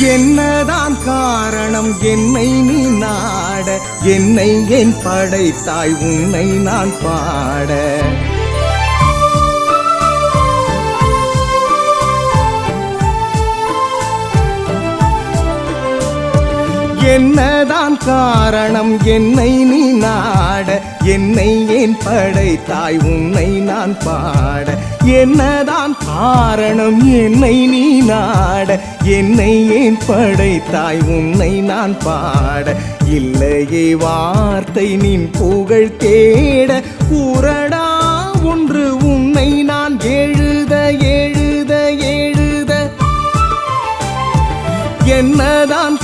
என்னதான் காரணம் என்னை நீ நாட என்னை என் படைத்தாய் உன்னை நான் பாட? என்னதான் காரணம்? என்னை நீ நாட. என்னை ஏன் படைத்தாய்? உன்னை நான் பாட. என்னதான் காரணம்? என்னை நீ நாட. என்னை ஏன் படைத்தாய்? உன்னை நான் பாட. இல்லையே வார்த்தை நின் புகழ் தேட. உரடா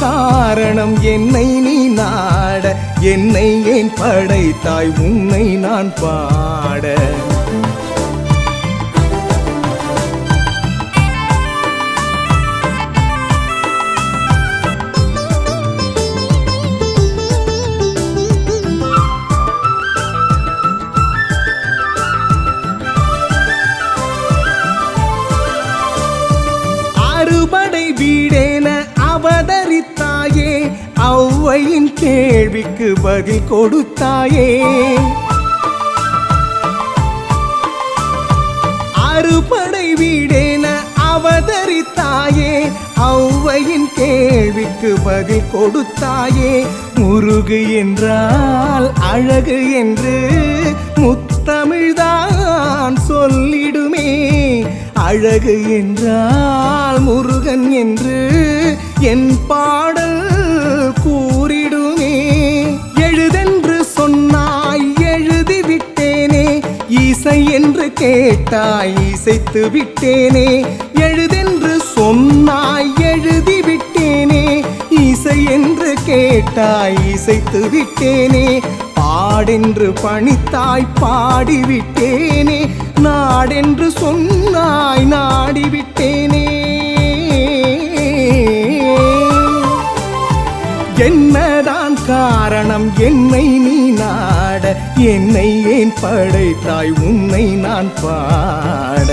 காரணம் என்னை நீ நாட என்னை ஏன் படைத்தாய் உன்னை நான் பாட? தாயின் கேள்விக்கு பதில் கொடுத்தாயே. அறுபடை வீடேன அவதரித்தாயே. ஔவையின் கேள்விக்கு பதில் கொடுத்தாயே. முருகு என்றால் அழகு என்று முத்தமிழ்தான் சொல்லிடுமே. அழகு என்றால் முருகன் என்று என் பாடல் கூ இசை என்று கேட்டாய் இசைத்து விட்டேனே. எழுதென்று சொன்னாய் எழுதி விட்டேனே. இசை என்று கேட்டாய் இசைத்து விட்டேனே. பாடென்று பணித்தாய் பாடிவிட்டேனே. நாடென்று சொன்ன தான் காரணம். என்னை நீ நாட என்னை ஏன் படைத்தாய்? உன்னை நான் பாட.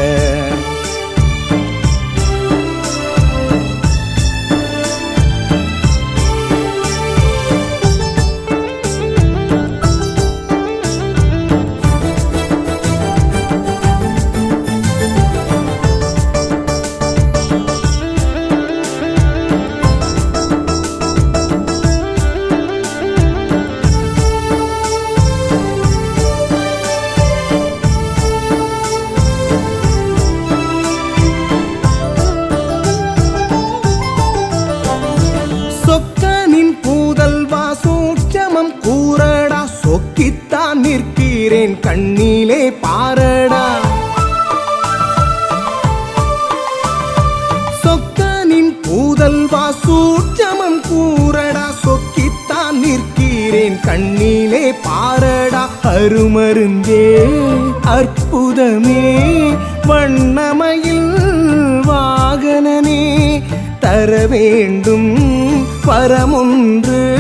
நல்வா சூட்சமம் கூறடா. சொக்கித்தான் நிற்கிறேன் கண்ணிலே பாரடா. அருமருந்தே அற்புதமே வண்ணமையில் வாகனனே தர வேண்டும் பரமொன்று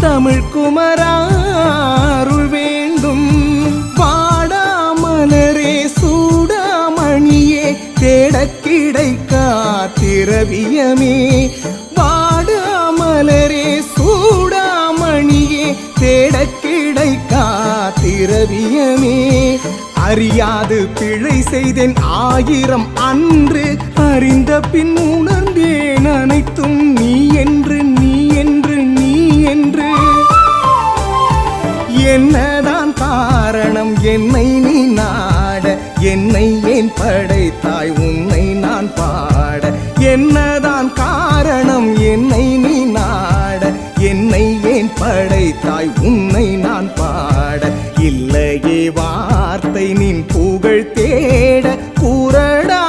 தமிழ் குமராருள் வேண்டும். பாடாமலரே சூடாமணியே தேடக் கிடைக்கா திரவியமே அறியாது பிழை செய்தேன் ஆயிரம் அன்று. அறிந்த பின் உணர்ந்தேன் அனைத்தும் நீ என்று நீ என்று நீ என்று. என்னதான் காரணம் என்னை நீ நாட. என்னை ஏன் படைத்தாய் உன்னை நான் பாட. என்னதான் காரணம் என்னை நீ நாட. என்னை ஏன் படைத்தாய் உன்னை நான் பாட. இல்லையே வா அதை நின் புகழ் தேட கூறடா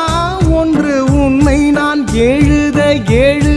ஒன்று உன்னை நான் எழுத எழு